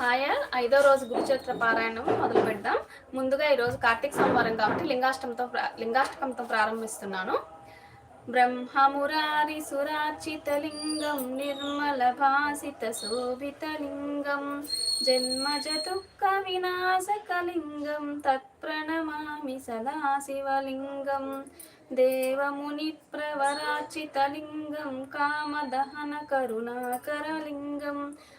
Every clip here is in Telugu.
హాయ్ ఐదో రోజు గురుచరిత్ర పారాయణం మొదలు పెడదాం. ముందుగా ఈరోజు కార్తీక సోమవారం కాబట్టి లింగాష్టంతో లింగాష్టకంతో ప్రారంభిస్తున్నాను. బ్రహ్మమురారి సురార్చితలింగం నిర్మల భాసిత శోభితలింగం జన్మజతు వినాశకలింగం తత్ప్రణమామి సదాశివలింగం దేవముని ప్రవరాచితలింగం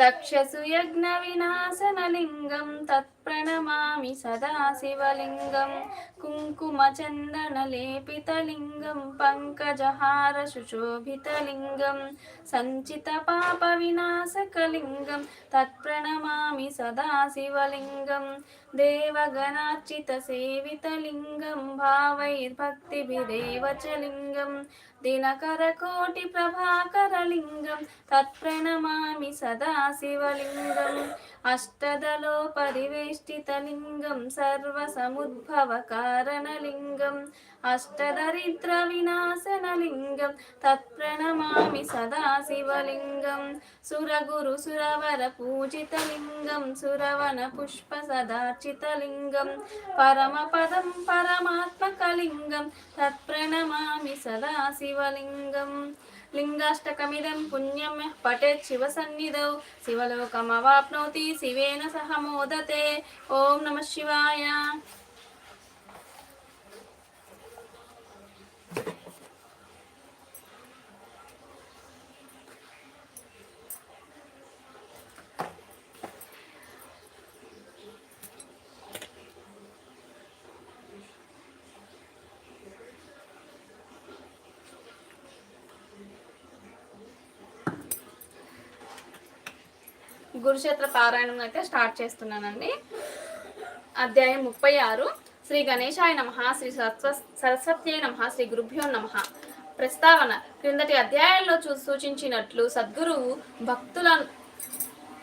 కారణలింగం సిద్ధసురాసురవందితలింగం తత్ప్రణమామి సదాశివలింగం. కనక మహామణి భూషితలింగం ఫణిపతి వేష్టిత శోభితలింగం దక్షసుయజ్ఞ వినాశనలింగం తత్ప్రణమామి సదాశివలింగం కుంకుమచందనలేపితలింగం పంకజహార సుశోభితలింగం సంచిత పాప వినాశకలింగం తత్ప్రణమామి సదాశివలింగం దేవగణార్చిత సేవితలింగం భావైర్భక్తిభిరేవ చ లింగం దినకరకోటి ప్రభాకరలింగం తత్ప్రణమామి సదాశివలింగం అష్టదలో పరివేష్టితలింగం సర్వసముద్భవకారణలింగం అష్టదరిద్ర వినాశనలింగం తత్ప్రణమామి సదాశివలింగం సురగురు సురవర పూజితలింగం సురవన పుష్ప సదార్చితలింగం పరమపదం పరమాత్మకలింగం తత్ప్రణమామి సదాశివలింగం లింగాష్టకమిదం పుణ్యం యః శివ సన్నిధౌ శివలోకమవాప్నోతి శివేన సహ మోదతే. ఓం నమ శివాయ. గురుక్షేత్ర పారాయణం అయితే స్టార్ట్ చేస్తున్నానండి. అధ్యాయం ముప్పై ఆరు. శ్రీ గణేశాయ నమ శ్రీ సరస్వ సరస్వతి నమ శ్రీ గురుభ్యో నమ. ప్రస్తావన. క్రిందటి అధ్యాయాల్లో చూ సూచించినట్లు సద్గురువు భక్తుల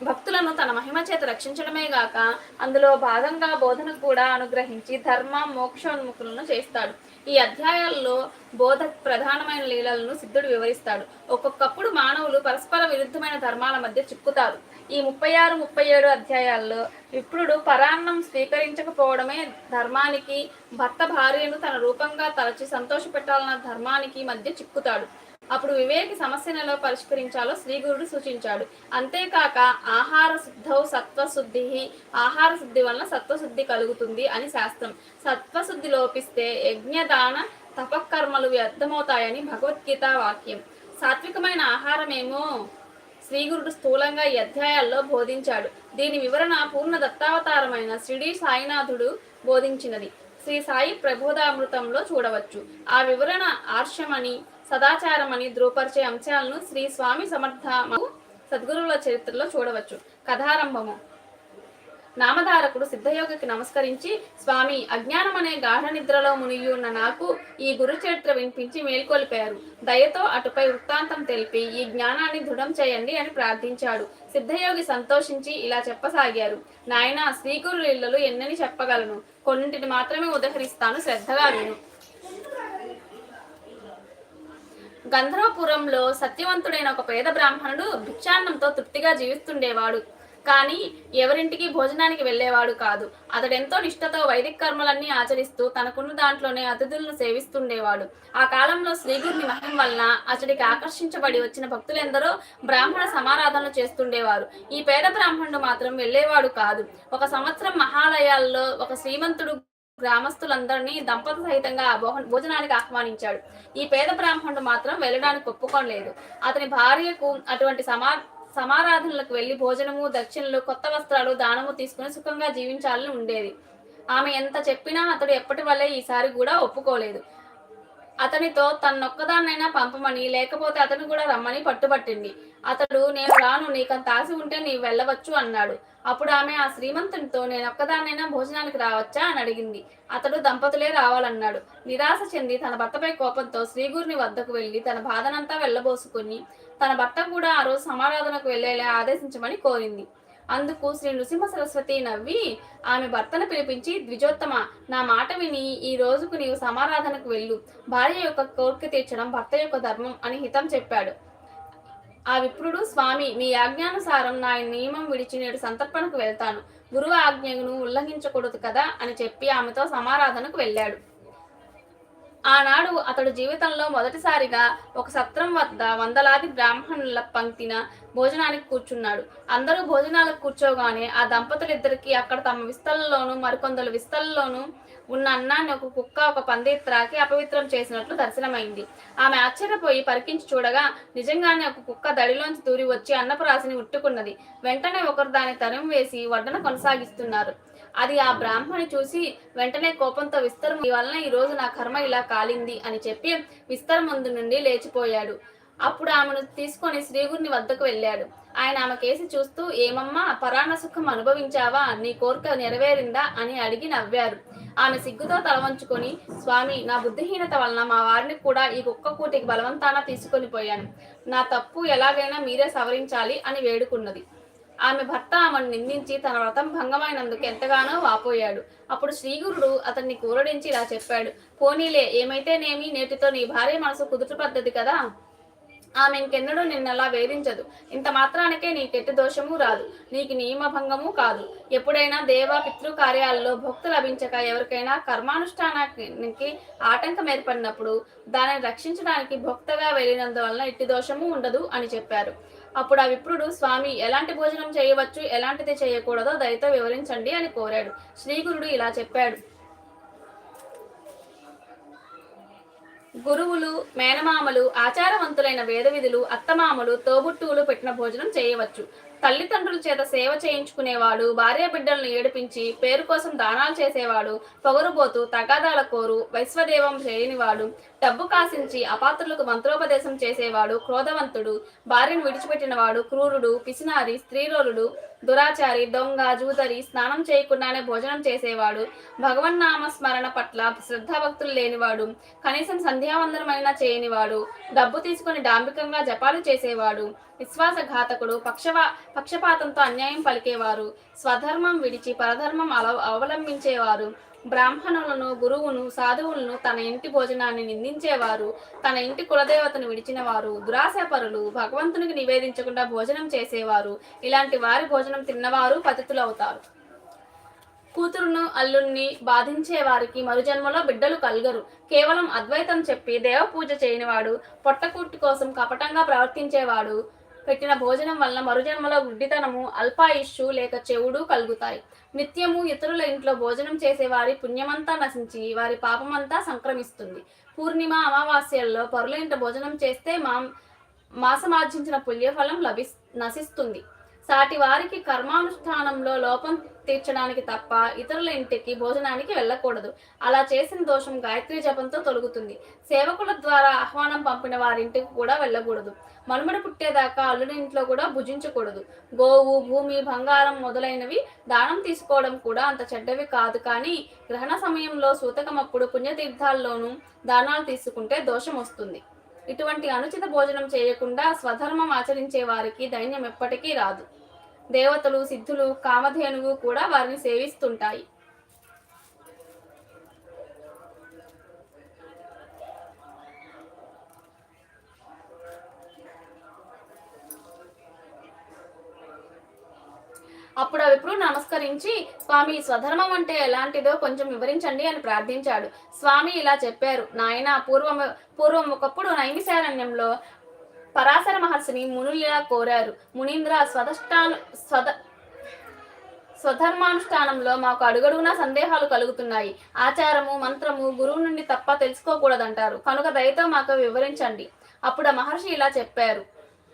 భక్తులను తన మహిమ చేత రక్షించడమే గాక అందులో భాగంగా బోధన కూడా అనుగ్రహించి ధర్మ మోక్షోన్ముఖులను చేస్తాడు. ఈ అధ్యాయాల్లో బోధ ప్రధానమైన లీలలను సిద్ధుడు వివరిస్తాడు. ఒక్కొక్కప్పుడు మానవులు పరస్పర విరుద్ధమైన ధర్మాల మధ్య చిక్కుతారు. ఈ ముప్పై ఆరు ముప్పై ఏడు అధ్యాయాల్లో విప్రుడు పరాన్నం స్వీకరించకపోవడమే ధర్మానికి భర్త భార్యను తన రూపంగా తలచి సంతోషపెట్టాలన్న ధర్మానికి మధ్య చిక్కుతాడు. అప్పుడు వివేకి సమస్యను ఎలా పరిష్కరించాలో శ్రీగురుడు సూచించాడు. అంతేకాక ఆహార శుద్ధౌ సత్వశుద్ధి ఆహార శుద్ధి వలన సత్వశుద్ధి కలుగుతుంది అని శాస్త్రం. సత్వశుద్ధి లోపిస్తే యజ్ఞదాన తపకర్మలు వ్యర్థమవుతాయని భగవద్గీత వాక్యం. సాత్వికమైన ఆహారమేమో? శ్రీగురుడు స్థూలంగా ఈ అధ్యాయాల్లో బోధించాడు. దీని వివరణ పూర్ణ దత్తావతారమైన షిరిడి సాయినాథుడు బోధించినది. శ్రీ సాయి ప్రబోధామృతంలో చూడవచ్చు. ఆ వివరణ ఆర్షమని సదాచారమని ధృవపరిచే అంశాలను శ్రీ స్వామి సమర్థ సద్గురువుల చరిత్రలో చూడవచ్చు. కథారంభము. నామధారకుడు సిద్ధయోగికి నమస్కరించి స్వామి అజ్ఞానం అనే గాఢ నిద్రలో మునిగి ఉన్న నాకు ఈ గురు చరిత్ర వినిపించి మేల్కొల్పారు. దయతో అటుపై వృత్తాంతం తెలిపి ఈ జ్ఞానాన్ని దృఢం చేయండి అని ప్రార్థించాడు. సిద్ధయోగి సంతోషించి ఇలా చెప్పసాగారు. నాయన శ్రీగురు ఇళ్ళలు ఎన్నని చెప్పగలను. కొన్నింటిని మాత్రమే ఉదహరిస్తాను శ్రద్ధగా విను. గంధర్వపురంలో సత్యవంతుడైన ఒక పేద బ్రాహ్మణుడు భిక్షాన్నంతో తృప్తిగా జీవిస్తుండేవాడు. కానీ ఎవరింటికి భోజనానికి వెళ్ళేవాడు కాదు. అతడెంతో నిష్ఠతో వైదిక కర్మలన్నీ ఆచరిస్తూ తనకున్న దాంట్లోనే అతిథులను సేవిస్తుండేవాడు. ఆ కాలంలో శ్రీగురుని మహిమ వలన అతడికి ఆకర్షించబడి వచ్చిన భక్తులెందరో బ్రాహ్మణ సమారాధనలు చేస్తుండేవారు. ఈ పేద బ్రాహ్మణుడు మాత్రం వెళ్ళేవాడు కాదు. ఒక సంవత్సరం మహాలయాల్లో ఒక శ్రీమంతుడు గ్రామస్తులందరినీ దంపతి సహితంగా ఆ భోజనానికి ఆహ్వానించాడు. ఈ పేద బ్రాహ్మణుడు మాత్రం వెళ్ళడానికి ఒప్పుకోలేదు. అతని భార్యకు అటువంటి సమా సమారాధనలకు వెళ్ళి భోజనము దక్షిణలు కొత్త వస్త్రాలు దానము తీసుకుని సుఖంగా జీవించాలని ఉండేది. ఆమె ఎంత చెప్పినా అతడు ఎప్పటి వల్లే ఈసారి కూడా ఒప్పుకోలేదు. అతనితో తన్నొక్కదాన్నైనా పంపమని లేకపోతే అతను కూడా రమ్మని పట్టుబట్టింది. అతడు నేను రాను నీకంత ఆశ ఉంటే నీవు వెళ్ళవచ్చు అన్నాడు. అప్పుడు ఆమె ఆ శ్రీమంతునితో నేను ఒక్కదానైనా భోజనానికి రావచ్చా? అని అడిగింది. అతడు దంపతులే రావాలన్నాడు. నిరాశ చెంది తన భర్తపై కోపంతో శ్రీగురిని వద్దకు వెళ్ళి తన బాధనంతా వెళ్ళబోసుకుని తన భర్త కూడా ఆ రోజు సమారాధనకు వెళ్ళేలా ఆదేశించమని కోరింది. అందుకు శ్రీ నృసింహ సరస్వతి నవ్వి ఆమె భర్తను పిలిపించి ద్విజోత్తమ నా మాట విని ఈ రోజుకు నీవు సమారాధనకు వెళ్ళు. భార్య యొక్క కోరిక తీర్చడం భర్త యొక్క ధర్మం అని హితం చెప్పాడు. ఆ విప్రుడు స్వామి మీ ఆజ్ఞానుసారం నా నియమం విడిచి నేడు సంతర్పణకు వెళ్తాను. గురువు ఆజ్ఞను ఉల్లంఘించకూడదు కదా అని చెప్పి ఆమెతో సమారాధనకు వెళ్ళాడు. ఆనాడు అతడు జీవితంలో మొదటిసారిగా ఒక సత్రం వద్ద వందలాది బ్రాహ్మణుల పంక్తిన భోజనానికి కూర్చున్నాడు. అందరూ భోజనాలకు కూర్చోగానే ఆ దంపతులిద్దరికీ అక్కడ తమ విస్తలలోనూ మరికొందరు విస్తలలోనూ ఉన్న అన్నాన్ని ఒక కుక్క ఒక పంది త్రాకి అపవిత్రం చేసినట్లు దర్శనమైంది. ఆమె ఆశ్చర్యపోయి పరికించి చూడగా నిజంగానే ఒక కుక్క దడిలోంచి దూరి వచ్చి అన్నపు రాశిని ఉట్టుకున్నది. వెంటనే ఒకరు దాని తరం వేసి వడ్డన కొనసాగిస్తున్నారు. అది ఆ బ్రాహ్మణి చూసి వెంటనే కోపంతో విస్తరం ఈ వలన ఈ రోజు నా కర్మ ఇలా కాలింది అని చెప్పి విస్తరం ముందు నుండి లేచిపోయాడు. అప్పుడు ఆమెను తీసుకొని శ్రీగురిని వద్దకు వెళ్ళాడు. ఆయన ఆమె కేసి చూస్తూ ఏమమ్మా పరాణ సుఖం అనుభవించావా? నీ కోరిక నెరవేరిందా? అని అడిగి నవ్వారు. ఆమె సిగ్గుతో తలవంచుకొని స్వామి నా బుద్ధిహీనత వలన మా వారిని కూడా ఈ కుక్క కూటికి బలవంతాన తీసుకొని పోయాను. నా తప్పు ఎలాగైనా మీరే సవరించాలి అని వేడుకున్నది. ఆమె భర్త ఆమెను నిందించి తన వ్రతం భంగమైనందుకు ఎంతగానో వాపోయాడు. అప్పుడు శ్రీగురుడు అతన్ని కూరడించి ఇలా చెప్పాడు పోనీలే ఏమైతేనేమి? నేటితో నీ భార్య మనసు కుదుట పద్ధతి కదా. ఆమె ఇంకెన్నడూ నిన్నలా వేధించదు. ఇంత మాత్రానికే నీకెట్టి దోషము రాదు. నీకు నియమభంగము కాదు. ఎప్పుడైనా దేవ పితృ కార్యాలలో భక్తు లభించక ఎవరికైనా కర్మానుష్ఠానానికి ఆటంకం ఏర్పడినప్పుడు దానిని రక్షించడానికి భక్తగా వెళ్ళినందువలన ఇట్టి దోషము ఉండదు అని చెప్పారు. అప్పుడు ఆ విప్రుడు స్వామి ఎలాంటి భోజనం చేయవచ్చు? ఎలాంటిది చేయకూడదో దయతో వివరించండి అని కోరాడు. శ్రీగురుడు ఇలా చెప్పాడు. గురువులు మేనమామలు ఆచారవంతులైన వేదవిధులు అత్తమామలు తోబుట్టువులు పెట్టిన భోజనం చేయవచ్చు. తల్లిదండ్రుల చేత సేవ చేయించుకునేవాడు భార్య బిడ్డలను ఏడిపించి పేరు కోసం దానాలు చేసేవాడు పొగరుబోతు తగాదాల కోరు వైశ్వదేవం చేయనివాడు డబ్బు కాసించి అపాత్రులకు మంత్రోపదేశం చేసేవాడు క్రోధవంతుడు భార్యను విడిచిపెట్టినవాడు క్రూరుడు పిసినారి స్త్రీరోలుడు దురాచారి దొంగ జూదరి స్నానం చేయకుండానే భోజనం చేసేవాడు. భగవన్నామ స్మరణ పట్ల శ్రద్ధాభక్తులు లేనివాడు. కనీసం సంధ్యావందనమైనా చేయనివాడు. డబ్బు తీసుకొని డాంబికంగా జపాలు చేసేవాడు. విశ్వాసఘాతకుడు పక్షవా పక్షపాతంతో అన్యాయం పలికేవారు. స్వధర్మం విడిచి పరధర్మం అల అవలంబించేవారు. బ్రాహ్మణులను గురువును సాధువులను తన ఇంటి భోజనాన్ని నిందించేవారు తన ఇంటి కులదేవతను విడిచినవారు దురాశపరులు భగవంతునికి నివేదించకుండా భోజనం చేసేవారు. ఇలాంటి వారి భోజనం తిన్నవారు పతితులవుతారు. కూతురును అల్లుణ్ణి బాధించే వారికి మరుజన్మలో బిడ్డలు కలగరు. కేవలం అద్వైతం చెప్పి దేవ పూజ చేయనివాడు పొట్టకూట్టు కోసం కపటంగా ప్రవర్తించేవాడు పెట్టిన భోజనం వలన మరుజన్మలో గుడ్డితనము అల్పాయుష్షు లేక చెవుడు కలుగుతాయి. నిత్యము ఇతరుల ఇంట్లో భోజనం చేసే వారి పుణ్యమంతా నశించి వారి పాపమంతా సంక్రమిస్తుంది. పూర్ణిమ అమావాస్యల్లో పరుల ఇంట భోజనం చేస్తే మా మాసమార్జించిన పుణ్యఫలం లభి నశిస్తుంది. సాటి వారికి కర్మానుష్ఠానంలో లోపం తీర్చడానికి తప్ప ఇతరుల ఇంటికి భోజనానికి వెళ్ళకూడదు. అలా చేసిన దోషం గాయత్రి జపంతో తొలగుతుంది. సేవకుల ద్వారా ఆహ్వానం పంపిన వారింటికి కూడా వెళ్ళకూడదు. మనుమడి పుట్టేదాకా అల్లుడి ఇంట్లో కూడా భుజించకూడదు. గోవు భూమి బంగారం మొదలైనవి దానం తీసుకోవడం కూడా అంత చెడ్డవి కాదు. కానీ గ్రహణ సమయంలో సూతకమప్పుడు పుణ్యతీర్థాల్లోనూ దానాలు తీసుకుంటే దోషం వస్తుంది. ఇటువంటి అనుచిత భోజనం చేయకుండా స్వధర్మం ఆచరించే వారికి దైన్యం ఎప్పటికీ రాదు. దేవతలు సిద్ధులు కామధేనువు కూడా వారిని సేవిస్తుంటాయి. అప్పుడు ఆ నమస్కరించి స్వామి స్వధర్మం అంటే ఎలాంటిదో కొంచెం వివరించండి అని ప్రార్థించాడు. స్వామి ఇలా చెప్పారు నాయన పూర్వం పూర్వం ఒకప్పుడు నైమిశారణ్యంలో పరాశర మహర్షిని మునులుగా కోరారు. మునీంద్ర స్వదష్టాను స్వద స్వధర్మానుష్ఠానంలో మాకు అడుగడుగునా సందేహాలు కలుగుతున్నాయి. ఆచారము మంత్రము గురువు నుండి తప్ప తెలుసుకోకూడదంటారు. కనుక దయతో మాకు వివరించండి. అప్పుడు మహర్షి ఇలా చెప్పారు.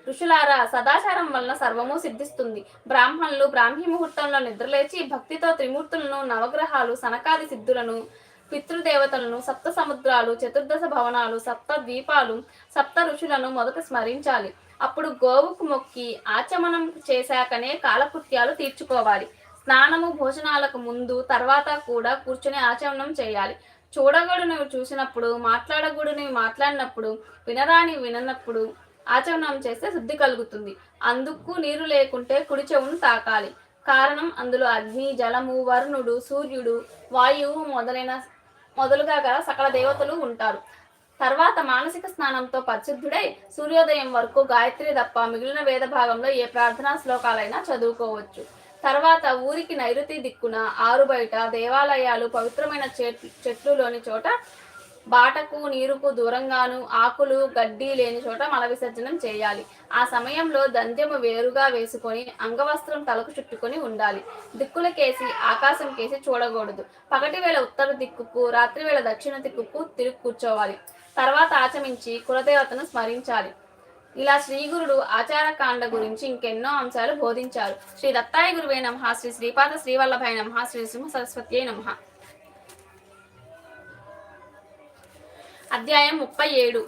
ఋషులారా సదాచారం వలన సర్వము సిద్ధిస్తుంది. బ్రాహ్మణులు బ్రాహ్మీ ముహూర్తంలో నిద్రలేచి భక్తితో త్రిమూర్తులను నవగ్రహాలు సనకాది సిద్ధులను పితృదేవతలను సప్త సముద్రాలు చతుర్దశ భవనాలు సప్త ద్వీపాలు సప్త ఋషులను మొదట స్మరించాలి. అప్పుడు గోవుకు మొక్కి ఆచమనం చేశాకనే కాలకృత్యాలు తీర్చుకోవాలి. స్నానము భోజనాలకు ముందు తర్వాత కూడా కూర్చుని ఆచమనం చేయాలి. చూడగడును చూసినప్పుడు మాట్లాడగూడనివి మాట్లాడినప్పుడు వినరాని విననప్పుడు ఆచమనం చేస్తే శుద్ధి కలుగుతుంది. అందుకు నీరు లేకుంటే కుడి చెవును తాకాలి. కారణం అందులో అగ్ని జలము వరుణుడు సూర్యుడు వాయువు మొదలైన మొదలుగా గల సకల దేవతలు ఉంటారు. తర్వాత మానసిక స్నానంతో పరిశుద్ధుడై సూర్యోదయం వరకు గాయత్రి తప్ప మిగిలిన వేద భాగంలో ఏ ప్రార్థనా శ్లోకాలైనా చదువుకోవచ్చు. తర్వాత ఊరికి నైరుతి దిక్కున ఆరు బయట దేవాలయాలు పవిత్రమైన చెట్లు చెట్లులోని చోట బాటకు నీరుకు దూరంగాను ఆకులు గడ్డి లేని చోట మల విసర్జనం చేయాలి. ఆ సమయంలో దంద్యము వేరుగా వేసుకొని అంగవస్త్రం తలకు చుట్టుకొని ఉండాలి. దిక్కుల కేసి ఆకాశం కేసి చూడకూడదు. పగటి వేళ ఉత్తర దిక్కుకు రాత్రి వేళ దక్షిణ దిక్కుకు తిరిగి కూర్చోవాలి. తర్వాత ఆచమించి కులదేవతను స్మరించాలి. ఇలా శ్రీగురుడు ఆచారకాండ గురించి ఇంకెన్నో అంశాలు బోధించారు. శ్రీ దత్తాయ గురువే నమ. శ్రీ శ్రీపాద శ్రీవల్లభాయ నమ. శ్రీ సింహ సరస్వతి నమ. అధ్యాయం ముప్పై ఏడు.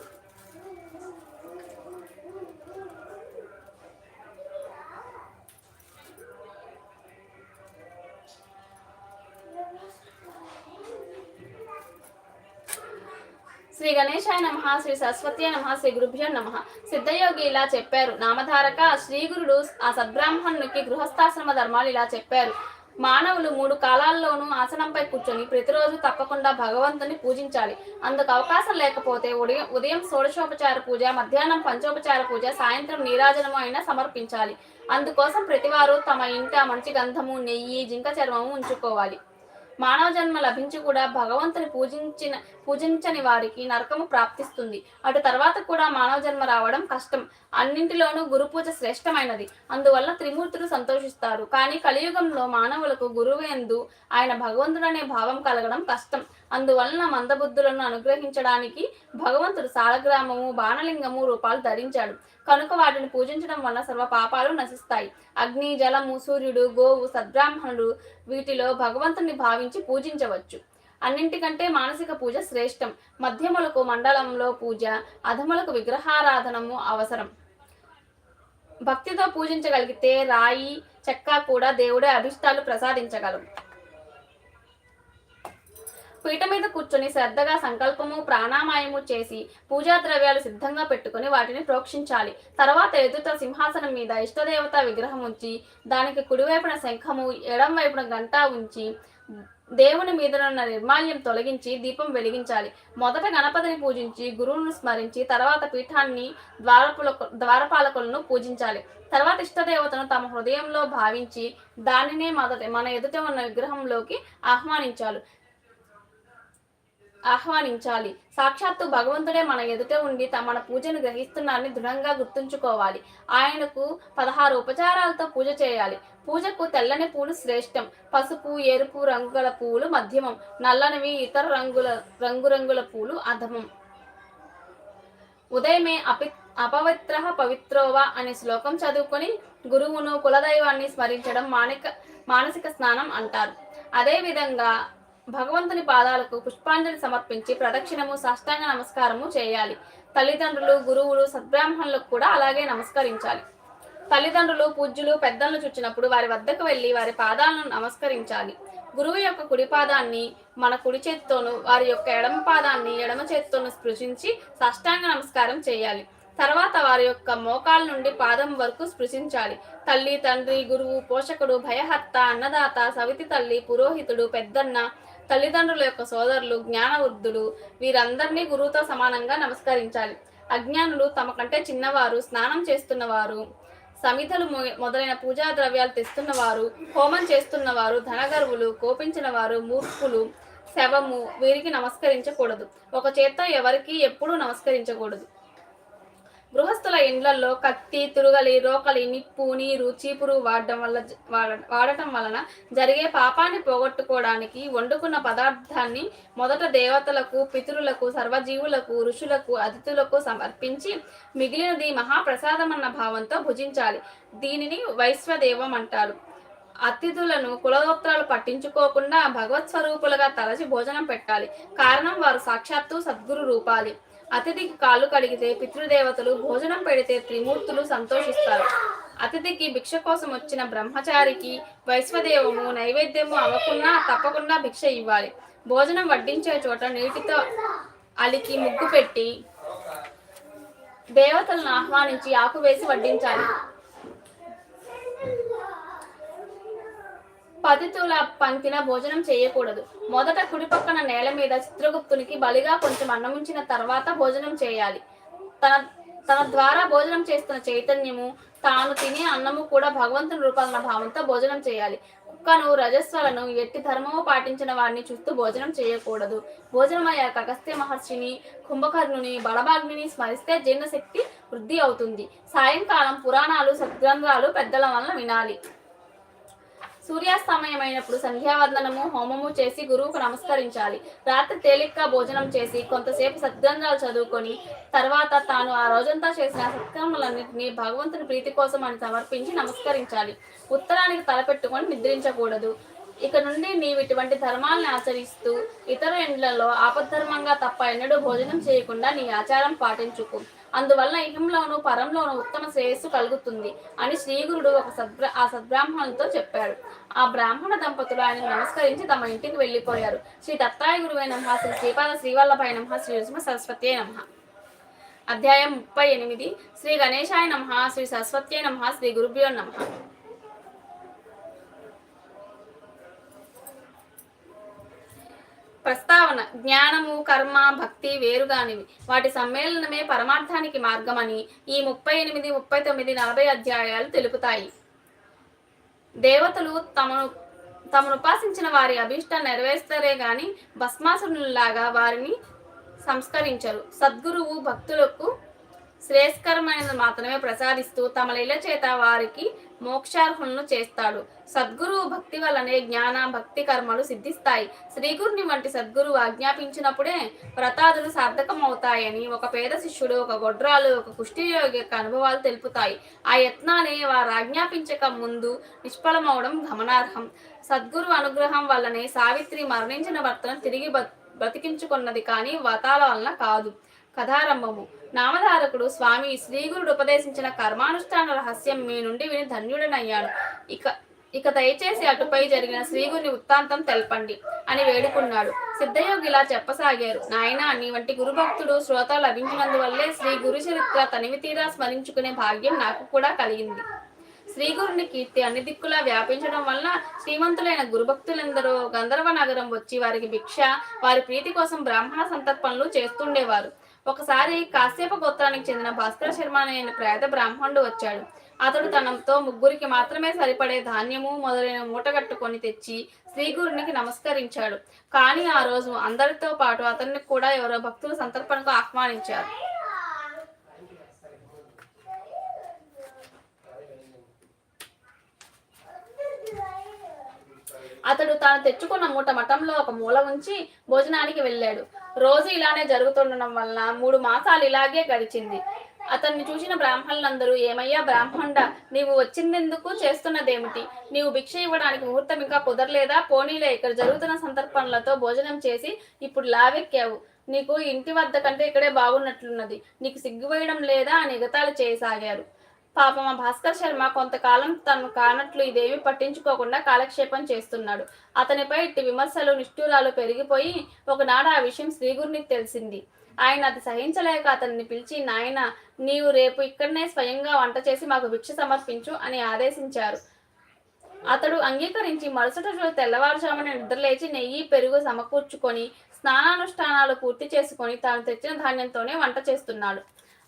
శ్రీ గణేశాయ నమ శ్రీ సరస్వతి నమ శ్రీ గురుభ్యో నమ. సిద్ధయోగి ఇలా చెప్పారు. నామధారక శ్రీగురుడు ఆ సద్బ్రాహ్మణునికి గృహస్థాశ్రమ ధర్మాలు ఇలా చెప్పారు. మానవులు మూడు కాలాల్లోనూ ఆసనంపై కూర్చొని ప్రతిరోజు తప్పకుండా భగవంతుని పూజించాలి. అందుకు అవకాశం లేకపోతే ఉదయం ఉదయం షోడశోపచార పూజ మధ్యాహ్నం పంచోపచార పూజ సాయంత్రం నీరాజనము అయినా సమర్పించాలి. అందుకోసం ప్రతివారు తమ ఇంట మంచి గంధము నెయ్యి జింక చర్మము ఉంచుకోవాలి. మానవ జన్మ లభించి కూడా భగవంతుని పూజించిన పూజించని వారికి నరకము ప్రాప్తిస్తుంది. అటు తర్వాత కూడా మానవ జన్మ రావడం కష్టం. అన్నింటిలోనూ గురు పూజ శ్రేష్టమైనది. అందువల్ల త్రిమూర్తులు సంతోషిస్తారు. కానీ కలియుగంలో మానవులకు గురువు ఎందు ఆయన భగవంతుడనే భావం కలగడం కష్టం. అందువలన మందబుద్ధులను అనుగ్రహించడానికి భగవంతుడు సాలగ్రామము బాణలింగము రూపాలు ధరించాడు. కనుక వాటిని పూజించడం వల్ల సర్వ పాపాలు నశిస్తాయి. అగ్ని జలము సూర్యుడు గోవు సద్బ్రాహ్మణుడు వీటిలో భగవంతుని భావించి పూజించవచ్చు. అన్నింటికంటే మానసిక పూజ శ్రేష్టం. మధ్యములకు మండలంలో పూజ అధములకు విగ్రహారాధనము అవసరం. భక్తితో పూజించగలిగితే రాయి చెక్క కూడా దేవుడే అభిష్టాలు ప్రసాదించగలం పీట మీద కూర్చొని శ్రద్ధగా సంకల్పము ప్రాణామాయము చేసి పూజా ద్రవ్యాలు సిద్ధంగా పెట్టుకుని వాటిని ప్రోక్షించాలి. తర్వాత ఎదుట సింహాసనం మీద ఇష్టదేవత విగ్రహం ఉంచి దానికి కుడివైపున శంఖము ఎడం వైపున గంట ఉంచి దేవుని మీదనున్న నిర్మాల్యం తొలగించి దీపం వెలిగించాలి. మొదట గణపతిని పూజించి గురువును స్మరించి తర్వాత పీఠాన్ని ద్వారపుల ద్వారపాలకులను పూజించాలి. తర్వాత ఇష్టదేవతను తమ హృదయంలో భావించి దానినే మొదట మన ఎదుట ఉన్న విగ్రహంలోకి ఆహ్వానించాలి. ఆహ్వానించాలి. సాక్షాత్తు భగవంతుడే మన ఎదుట ఉండి త- మన పూజను గ్రహిస్తున్నారని దృఢంగా గుర్తుంచుకోవాలి. ఆయనకు పదహారు ఉపచారాలతో పూజ చేయాలి. పూజకు తెల్లని పూలు శ్రేష్టం. పసుపు ఎరుపు రంగుల పూలు మధ్యమం. నల్లనివి ఇతర రంగుల రంగురంగుల పూలు అధమం. ఉదయమే అపి అపవిత్ర పవిత్రోవా అనే శ్లోకం చదువుకొని గురువును కులదైవాన్ని స్మరించడం మానిక మానసిక స్నానం అంటారు. అదేవిధంగా భగవంతుని పాదాలకు పుష్పాంజలి సమర్పించి ప్రదక్షిణము సాష్టాంగ నమస్కారము చేయాలి. తల్లిదండ్రులు గురువులు సద్బ్రాహ్మణులకు కూడా అలాగే నమస్కరించాలి. తల్లిదండ్రులు పూజ్యులు పెద్దలను చూచినప్పుడు వారి వద్దకు వెళ్ళి వారి పాదాలను నమస్కరించాలి. గురువు యొక్క కుడి పాదాన్ని మన కుడి చేత్తోను వారి యొక్క ఎడమ పాదాన్ని ఎడమ చేత్తోను స్పృశించి సాష్టాంగ నమస్కారం చేయాలి. తర్వాత వారి యొక్క మోకాల నుండి పాదం వరకు స్పృశించాలి. తల్లి తండ్రి గురువు పోషకుడు భయహర్త అన్నదాత సవితి తల్లి పురోహితుడు పెద్దన్న తల్లిదండ్రుల యొక్క సోదరులు జ్ఞానవృద్ధులు వీరందరినీ గురువుతో సమానంగా నమస్కరించాలి. అజ్ఞానులు తమ కంటే చిన్నవారు స్నానం చేస్తున్నవారు సమిధలు మొ- మొదలైన పూజా ద్రవ్యాలు తెస్తున్నవారు హోమం చేస్తున్నవారు ధనగర్వులు కోపించిన వారు మూర్ఖులు శవము వీరికి నమస్కరించకూడదు. ఒక చేత ఎవరికి ఎప్పుడూ నమస్కరించకూడదు. గృహస్థుల ఇండ్లలో కత్తి తురుగలి రోకలి నిప్పు నీరు చీపురు వాడడం వల్ల వాడటం వలన జరిగే పాపాన్ని పోగొట్టుకోవడానికి వండుకున్న పదార్థాన్ని మొదట దేవతలకు పితరులకు సర్వజీవులకు ఋషులకు అతిథులకు సమర్పించి మిగిలినది మహాప్రసాదం అన్న భావంతో భుజించాలి. దీనిని వైశ్వదేవం అంటారు. అతిథులను కులగోత్రాలు పట్టించుకోకుండా భగవత్ స్వరూపులుగా తలచి భోజనం పెట్టాలి. కారణం వారు సాక్షాత్తు సద్గురు రూపాలి. అతిథికి కాళ్ళు కడిగితే పితృదేవతలు భోజనం పెడితే త్రిమూర్తులు సంతోషిస్తారు. అతిథికి భిక్ష కోసం వచ్చిన బ్రహ్మచారికి వైశ్వదేవము నైవేద్యము అవ్వకుండా తప్పకుండా భిక్ష ఇవ్వాలి. భోజనం వడ్డించే చోట నీటితో అలికి ముగ్గు పెట్టి దేవతలను ఆహ్వానించి ఆకు వేసి వడ్డించాలి. పతితుల పంక్తిన భోజనం చేయకూడదు. మొదట కుడి పక్కన నేల మీద చిత్రగుప్తునికి బలిగా కొంచెం అన్నముంచిన తర్వాత భోజనం చేయాలి. తన తన ద్వారా భోజనం చేస్తున్న చైతన్యము తాను తినే అన్నము కూడా భగవంతుని రూపాలన్న భావంతో భోజనం చేయాలి. కుక్కను రజస్వలను ఎట్టి ధర్మము పాటించిన వారిని చూస్తూ భోజనం చేయకూడదు. భోజనం అయ్యాక అగస్త్య మహర్షిని కుంభకర్ణుని బలభాగ్ని స్మరిస్తే జీర్ణశక్తి వృద్ధి అవుతుంది. సాయంకాలం పురాణాలు సద్గ్రంథాలు పెద్దల వలన వినాలి. సూర్యాస్తమయమైనప్పుడు సంధ్యావందనము హోమము చేసి గురువుకు నమస్కరించాలి. రాత్రి తేలిగ్గా భోజనం చేసి కొంతసేపు సద్గ్రంథాలు చదువుకొని తర్వాత తాను ఆ రోజంతా చేసిన సత్కర్మలన్నింటినీ భగవంతుని ప్రీతి కోసం అని సమర్పించి నమస్కరించాలి. ఉత్తరానికి తలపెట్టుకొని నిద్రించకూడదు. ఇక నుండి నీవు ఇటువంటి ధర్మాలను ఆచరిస్తూ ఇతర ఇండ్లలో ఆపద్ధర్మంగా తప్ప ఎన్నడూ భోజనం చేయకుండా నీ ఆచారం పాటించుకు. అందువల్ల ఇహంలోను పరంలోను ఉత్తమ శ్రేయస్సు కలుగుతుంది అని శ్రీగురుడు ఒక సద్బ్ర ఆ సద్బ్రాహ్మణులతో చెప్పాడు ఆ బ్రాహ్మణ దంపతులు ఆయన నమస్కరించి తమ ఇంటికి వెళ్ళిపోయారు. శ్రీ దత్తాయ గురువై నమ శ్రీ శ్రీపాద శ్రీవల్లభాయ నమ శ్రీ నృసింహ సరస్వతి నమ. అధ్యాయం ముప్పై ఎనిమిది. శ్రీ గణేశాయ నమ శ్రీ సరస్వత్యై నమ శ్రీ గురుభ్యో నమ. ప్రస్తావన జ్ఞానము కర్మ భక్తి వేరుగానివి. వాటి సమ్మేళనమే పరమార్థానికి మార్గమని ఈ ముప్పై ఎనిమిది ముప్పై తొమ్మిది నలభై అధ్యాయాలు తెలుపుతాయి. దేవతలు తమను తమను ఉపాసించిన వారి అభీష్టాన్ని నెరవేర్స్తారే గాని భస్మాసురులాగా వారిని సంస్కరించరు. సద్గురువు భక్తులకు శ్రేయస్కరమైనది మాత్రమే ప్రసాదిస్తూ తమ లీల చేత వారికి మోక్షార్హులను చేస్తాడు. సద్గురువు భక్తి వలనే జ్ఞాన భక్తి కర్మలు సిద్ధిస్తాయి. శ్రీగురుని వంటి సద్గురువు ఆజ్ఞాపించినప్పుడే వ్రతాదులు సార్థకమవుతాయని ఒక పేద శిష్యుడు ఒక గొడ్రాలు ఒక కుష్ఠియోగి యొక్క అనుభవాలు తెలుపుతాయి. ఆ యత్నాన్ని వారు ఆజ్ఞాపించక ముందు నిష్ఫలమవడం గమనార్హం. సద్గురు అనుగ్రహం వల్లనే సావిత్రి మరణించిన భర్తను తిరిగి బ్రతికించుకున్నది కానీ వ్రతాల వలన కాదు. కథారంభము. నామధారకుడు స్వామి శ్రీగురుడు ఉపదేశించిన కర్మానుష్ఠాన రహస్యం మీ నుండి విని ధన్యుడనయ్యాడు. ఇక ఇక దయచేసి అటుపై జరిగిన శ్రీగురిని వృత్తాంతం తెలపండి అని వేడుకున్నాడు. సిద్ధయోగి ఇలా చెప్పసాగారు. నాయనా నీ వంటి గురుభక్తుడు శ్రోత లభించినందువల్లే శ్రీ గురు చరిత్ర తనివి తీరా స్మరించుకునే భాగ్యం నాకు కూడా కలిగింది. శ్రీగురుని కీర్తి అన్ని దిక్కులా వ్యాపించడం వలన శ్రీమంతులైన గురుభక్తులందరూ గంధర్వ నగరం వచ్చి వారికి భిక్ష వారి ప్రీతి కోసం బ్రాహ్మణ సంతర్పణలు చేస్తుండేవారు. ఒకసారి కాశ్యప గోత్రానికి చెందిన భాస్కర శర్మ అనే ప్రేత బ్రాహ్మణుడు వచ్చాడు. అతడు తనతో ముగ్గురికి మాత్రమే సరిపడే ధాన్యము మొదలైన మూటగట్టుకొని తెచ్చి శ్రీగురునికి నమస్కరించాడు. కానీ ఆ రోజు అందరితో పాటు అతన్ని కూడా ఎవరో భక్తులు సంతర్పణకు ఆహ్వానించారు. అతడు తాను తెచ్చుకున్న మూట మఠంలో ఒక మూల ఉంచి భోజనానికి వెళ్ళాడు. రోజు ఇలానే జరుగుతుండడం వలన మూడు మాసాలు ఇలాగే గడిచింది. అతన్ని చూసిన బ్రాహ్మణులందరూ ఏమయ్యా బ్రాహ్మణ నీవు వచ్చిందెందుకు? చేస్తున్నదేమిటి? నీవు భిక్ష ఇవ్వడానికి ముహూర్తం ఇంకా కుదరలేదా? పోనీలే ఇక్కడ జరుగుతున్న సందర్భంలతో భోజనం చేసి ఇప్పుడు లావెక్కావు. నీకు ఇంటి వద్ద కంటే ఇక్కడే బాగున్నట్లున్నది. నీకు సిగ్గు వేయడం లేదా? అని ఎగతాళి చేయసాగారు. పాపం ఆ భాస్కర్ శర్మ కొంతకాలం తను కానట్లు ఇదేమీ పట్టించుకోకుండా కాలక్షేపం చేస్తున్నాడు. అతనిపై ఇట్టి విమర్శలు నిష్ఠూరాలు పెరిగిపోయి ఒకనాడు ఆ విషయం శ్రీగురునికి తెలిసింది. ఆయన అది సహించలేక అతన్ని పిలిచి నాయన నీవు రేపు ఇక్కడనే స్వయంగా వంట చేసి మాకు భిక్ష సమర్పించు అని ఆదేశించారు. అతడు అంగీకరించి మరుసటి రోజు తెల్లవారుజామున నిద్రలేచి నెయ్యి పెరుగు సమకూర్చుకొని స్నానానుష్ఠానాలు పూర్తి చేసుకొని తాను తెచ్చిన ధాన్యంతోనే వంట చేస్తున్నాడు.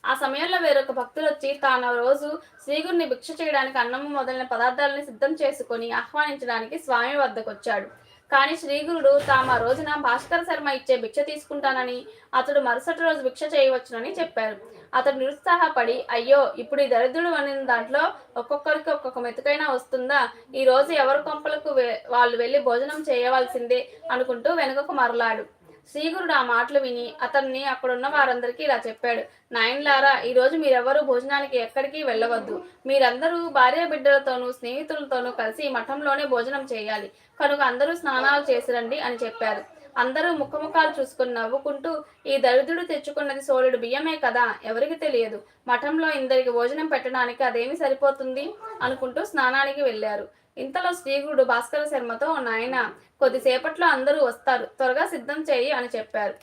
ఆ సమయంలో వేరొక భక్తులు వచ్చి తాను రోజు శ్రీగురిని భిక్ష చేయడానికి అన్నము మొదలైన పదార్థాలని సిద్ధం చేసుకుని ఆహ్వానించడానికి స్వామి వద్దకు వచ్చాడు కానీ శ్రీగురుడు తాము ఆ రోజున భాస్కర శర్మ ఇచ్చే భిక్ష తీసుకుంటానని అతడు మరుసటి రోజు భిక్ష చేయవచ్చునని చెప్పారు. అతడు నిరుత్సాహపడి అయ్యో ఇప్పుడు ఈ దరిద్రుడు అనిన దాంట్లో ఒక్కొక్కరికి ఒక్కొక్క మెతుకైనా వస్తుందా? ఈ రోజు ఎవరి కొంపలకు వాళ్ళు వెళ్ళి భోజనం చేయవలసిందే అనుకుంటూ వెనుకకు మరలాడు. శ్రీగురుడు ఆ మాటలు విని అతన్ని అక్కడున్న వారందరికీ ఇలా చెప్పాడు. నాయన్లారా ఈరోజు రోజు మీరెవరూ భోజనానికి ఎక్కడికి వెళ్ళవద్దు. మీరందరూ భార్య బిడ్డలతోనూ స్నేహితులతోనూ కలిసి మఠంలోనే భోజనం చేయాలి. కనుక అందరూ స్నానాలు చేసిరండి అని చెప్పారు. అందరూ ముఖముఖాలు చూసుకుని నవ్వుకుంటూ ఈ దరిద్రుడు తెచ్చుకున్నది సోలుడు బియ్యమే కదా? ఎవరికి తెలియదు? మఠంలో ఇందరికి భోజనం పెట్టడానికి అదేమి సరిపోతుంది? అనుకుంటూ స్నానానికి వెళ్ళారు. ఇంతలో శ్రీగురుడు భాస్కర శర్మతో నాయన కొద్దిసేపట్లో అందరూ వస్తారు. త్వరగా సిద్ధం చేయి అని చెప్పారు.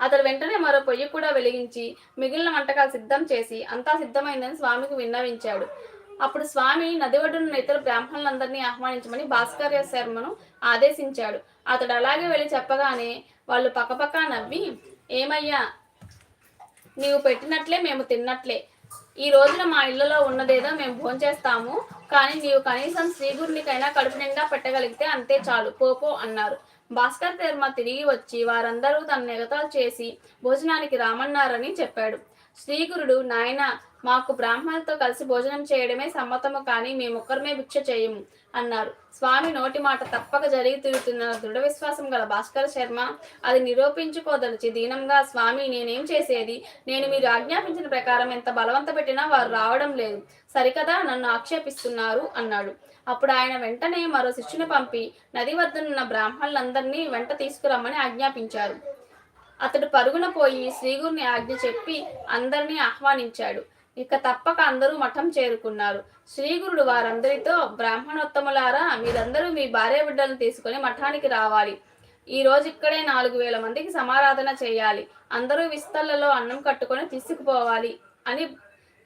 అతడు వెంటనే మరో పొయ్యి కూడా వెలిగించి మిగిలిన వంటకాలు సిద్ధం చేసి అంతా సిద్ధమైందని స్వామికి విన్నవించాడు. అప్పుడు స్వామి నది ఒడ్డున ఇతర బ్రాహ్మణులందరినీ ఆహ్వానించమని భాస్కర్య శర్మను ఆదేశించాడు. అతడు అలాగే వెళ్ళి చెప్పగానే వాళ్ళు పక్కపక్క నవ్వి ఏమయ్యా నీవు పెట్టినట్లే మేము తిన్నట్లే. ఈ రోజున మా ఇళ్ళలో ఉన్నదేదో మేము భోంచేస్తాము కానీ నీవు కనీసం శ్రీగురునికైనా కడుపు నిండా పెట్టగలిగితే అంతే చాలు పోపో అన్నారు. భాస్కర్ శర్మ తిరిగి వచ్చి వారందరూ తన ఎగతాలు చేసి భోజనానికి రామన్నారని చెప్పాడు. శ్రీగురుడు నాయన మాకు బ్రాహ్మణులతో కలిసి భోజనం చేయడమే సమ్మతము కానీ మేమొక్కరమే భిక్ష చేయము అన్నారు. స్వామి నోటి మాట తప్పక జరిగి తిరుగుతున్న దృఢ విశ్వాసం గల భాస్కర శర్మ అది నిరూపించుకోదలిచి దీనంగా స్వామి నేనేం చేసేది? నేను మీరు ఆజ్ఞాపించిన ప్రకారం ఎంత బలవంత పెట్టినా వారు రావడం లేదు. సరికదా? నన్ను ఆక్షేపిస్తున్నారు అన్నాడు. అప్పుడు ఆయన వెంటనే మరో శిష్యుని పంపి నది వద్దనున్న బ్రాహ్మణులందరినీ వెంట తీసుకురమ్మని ఆజ్ఞాపించారు. అతడు పరుగున పోయి శ్రీగురిని ఆజ్ఞ చెప్పి అందరినీ ఆహ్వానించాడు. ఇక తప్పక అందరూ మఠం చేరుకున్నారు. శ్రీగురుడు వారందరితో బ్రాహ్మణోత్తములారా మీరందరూ మీ భార్య బిడ్డలను తీసుకొని మఠానికి రావాలి. ఈ రోజు ఇక్కడే నాలుగు వేల మందికి సమారాధన చేయాలి. అందరూ విస్తళ్ళలో అన్నం కట్టుకొని తీసుకుపోవాలి అని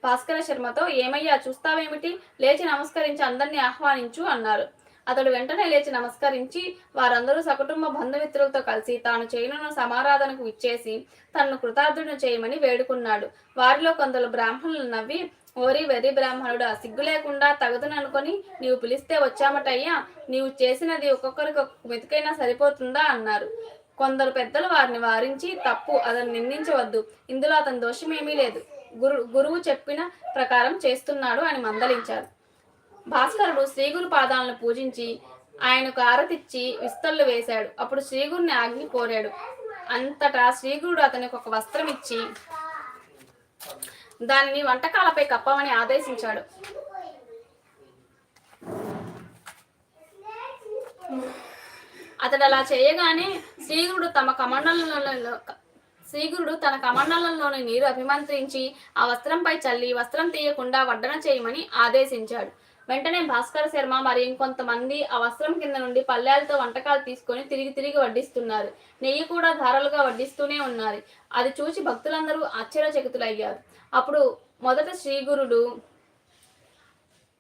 భాస్కర శర్మతో ఏమయ్యా చూస్తావేమిటి? లేచి నమస్కరించి అందరినీ ఆహ్వానించు అన్నారు. అతడు వెంటనే లేచి నమస్కరించి వారందరూ సకుటుంబ బంధుమిత్రులతో కలిసి తాను చేయనున్న సమారాధనకు ఇచ్చేసి తనను కృతార్థుడు చేయమని వేడుకున్నాడు. వారిలో కొందరు బ్రాహ్మణులు నవ్వి ఓరి వెర్రి బ్రాహ్మణుడా సిగ్గు లేకుండా తగుదననుకొని నీవు పిలిస్తే వచ్చామటయ్యా నీవు చేసినది ఒక్కొక్కరికి ఒక్కొక్క మెతుకైనా సరిపోతుందా? అన్నారు. కొందరు పెద్దలు వారిని వారించి తప్పు అతను నిందించవద్దు ఇందులో అతని దోషమేమీ లేదు గురు గురువు చెప్పిన ప్రకారం చేస్తున్నాడు అని మందలించారు. భాస్కరుడు శ్రీగురు పాదాలను పూజించి ఆయనకు ఆరతిచ్చి విస్తళ్ళు వేశాడు. అప్పుడు శ్రీగురుని ఆజ్ఞ కోరాడు. అంతటా శ్రీగురుడు అతనికి ఒక వస్త్రం ఇచ్చి దానిని వంటకాలపై కప్పమని ఆదేశించాడు. అతడు అలా చేయగానే శ్రీగురుడు తమ కమండలంలో శ్రీగురుడు తన కమండలంలోని నీరు అభిమంత్రించి ఆ వస్త్రంపై చల్లి వస్త్రం తీయకుండా వడ్డన చేయమని ఆదేశించాడు. వెంటనే భాస్కర శర్మ మరి ఇంకొంతమంది ఆ వస్త్రం కింద నుండి పల్లెలతో వంటకాలు తీసుకొని తిరిగి తిరిగి వడ్డిస్తున్నారు. నెయ్యి కూడా ధారలుగా వడ్డిస్తూనే ఉన్నారు. అది చూసి భక్తులందరూ ఆశ్చర్యచకితులయ్యారు. అప్పుడు మొదట శ్రీగురుడు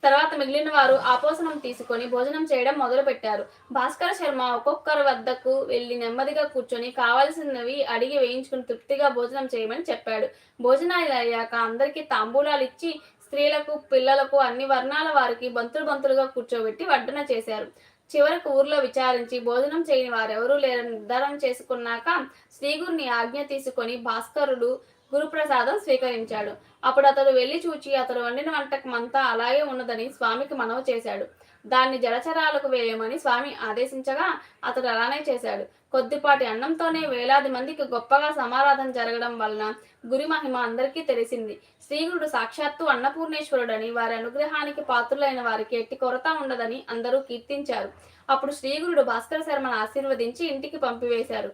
తర్వాత మిగిలిన వారు ఆపోసనం తీసుకొని భోజనం చేయడం మొదలు పెట్టారు భాస్కర శర్మ ఒక్కొక్కరి వద్దకు వెళ్ళి నెమ్మదిగా కూర్చొని కావలసినవి అడిగి వేయించుకుని తృప్తిగా భోజనం చేయమని చెప్పాడు. భోజనాలు అయ్యాక అందరికీ తాంబూలాలు ఇచ్చి స్త్రీలకు పిల్లలకు అన్ని వర్ణాల వారికి బంతులు బంతులుగా కూర్చోబెట్టి వడ్డన చేశారు. చివరకు ఊర్లో విచారించి భోజనం చేయని వారెవరూ లేరని నిర్ధారణ చేసుకున్నాక శ్రీగురిని ఆజ్ఞ తీసుకొని భాస్కరుడు గురుప్రసాదం స్వీకరించాడు. అప్పుడు అతడు వెళ్ళి చూచి అతడు వండిన వంటకం అంతా అలాగే ఉన్నదని స్వామికి మనవి చేశాడు. దాన్ని జలచరాలకు వేయమని స్వామి ఆదేశించగా అతడు అలానే చేశాడు. కొద్దిపాటి అన్నంతోనే వేలాది మందికి గొప్పగా సమారాధన జరగడం వలన గురి మహిమ అందరికీ తెలిసింది. శ్రీగురుడు సాక్షాత్తు అన్నపూర్ణేశ్వరుడని వారి అనుగ్రహానికి పాత్రులైన వారికి ఎట్టి కొరత ఉండదని అందరూ కీర్తించారు. అప్పుడు శ్రీగురుడు భాస్కర శర్మను ఆశీర్వదించి ఇంటికి పంపివేశారు.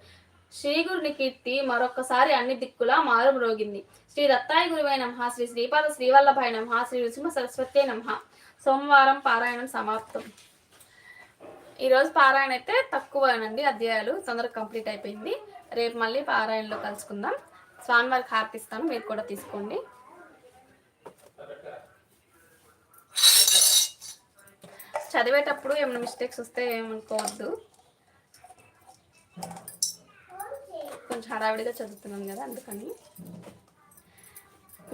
శ్రీగురుని కీర్తి మరొక్కసారి అన్ని దిక్కులా మారుమ్రోగింది. శ్రీ దత్తాయి గురువైన నమ శ్రీ శ్రీపాద శ్రీవల్లభాయ నమ శ్రీ నృసింహ సరస్వతి నమ. సోమవారం పారాయణం సమాప్తం. ఈరోజు పారాయణ అయితే తక్కువనండి అధ్యాయాలు తొందరగా కంప్లీట్ అయిపోయింది. రేపు మళ్ళీ పారాయణలో కలుసుకుందాం. స్వామివారికి హార్పిస్తాను మీరు కూడా తీసుకోండి. చదివేటప్పుడు ఏమైనా మిస్టేక్స్ వస్తే ఏమనుకోవద్దు. కొంచెం హడావిడిగా చదువుతున్నాను కదా అందుకని.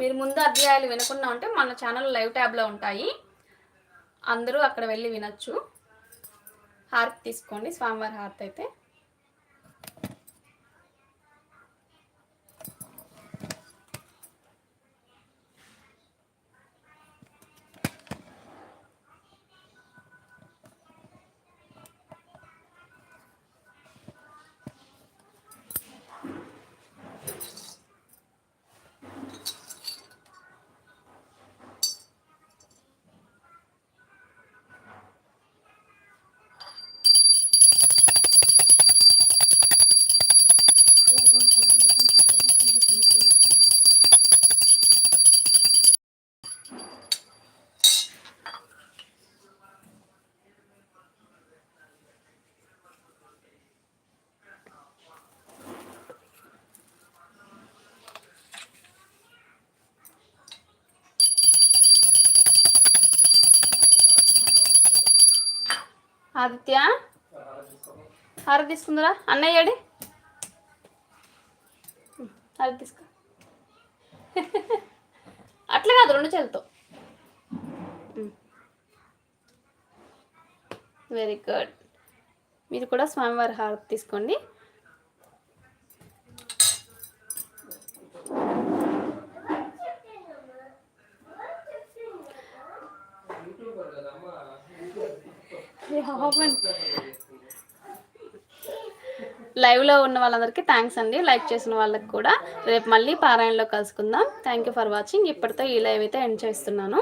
మీరు ముందు అధ్యాయాలు వినకుండా ఉంటే మన ఛానల్ లైవ్ ట్యాబ్లో ఉంటాయి. అందరూ అక్కడ వెళ్ళి వినొచ్చు. హారతి తీసుకోండి. స్వామివారి హారతి అయితే. ఆదిత్య? హార తీసుకుందరా. అన్నయ్య ఏడి? హార తీసుకో. అట్లా కాదు రెండు చేతులతో. వెరీ గుడ్ మీరు కూడా స్వామివారి హారతి తీసుకోండి. లైవ్లో ఉన్న వాళ్ళందరికీ థ్యాంక్స్ అండి. లైక్ చేసిన వాళ్ళకి కూడా. రేపు మళ్ళీ పారాయణలో కలుసుకుందాం. థ్యాంక్ యూ ఫర్ వాచింగ్ ఇప్పటితో ఈ లైవ్ అయితే ఎండ్ చేస్తున్నాను.